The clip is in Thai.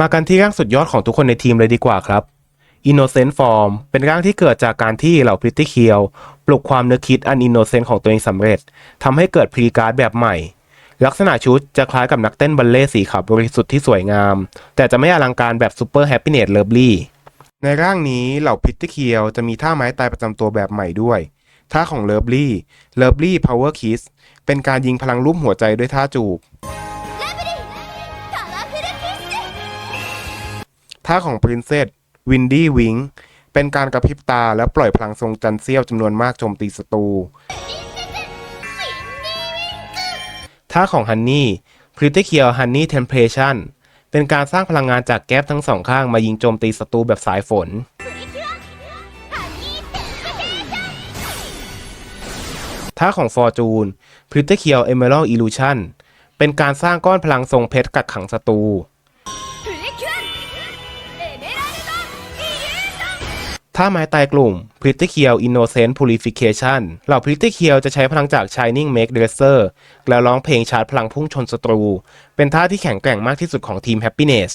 มากันที่ร่างสุดยอดของทุกคนในทีมเลยดีกว่าครับ Innocent Form เป็นร่างที่เกิดจากการที่เหล่า Pretty k i l ปลุกความนึกคิดอัน Innocent ของตัวเองสำเร็จทำให้เกิดพรีการ์ดแบบใหม่ ลักษณะชุดจะคล้ายกับนักเต้นบัลเล่สีขาวบริสุทธิ์ที่สวยงาม แต่จะไม่อลังการแบบ Super Happiness Lovely ในร่างนี้เหล่า Pretty k i l จะมีท่าไม้ตายประจำตัวแบบใหม่ด้วย ท่าของ Lovely Lovely Power Kiss เป็นการยิงพลังรูปหัวใจด้วยท่าจูบ ท่าของปรินเซสวินดี้วิงเป็นการกระพริบตาและปล่อยพลังทรงจันเซียวจำนวนมากโจมตีศัตรูท่าของฮันนี่คริตี้เคียวฮันนี่เทมเพลชันเป็นการสร้างพลังงานจากแก๊สทั้งสองข้างมายิงโจมตีศัตรูแบบสายฝน ท่าของฟอร์จูนพริตเคียวเอเมอรัลอิลูชันเป็นการสร้างก้อนพลังทรงเพชรกักขังศัตรู ถ้าไม้ตายกลุ่ม Pretty Kill Innocent Purification เหล่า Pretty Kill จะใช้พลังจาก Shining Make Dresser แล้วร้องเพลงชาร์จพลังพุ่งชนศัตรู เป็นท่าที่แข็งแกร่งมากที่สุดของทีม Happiness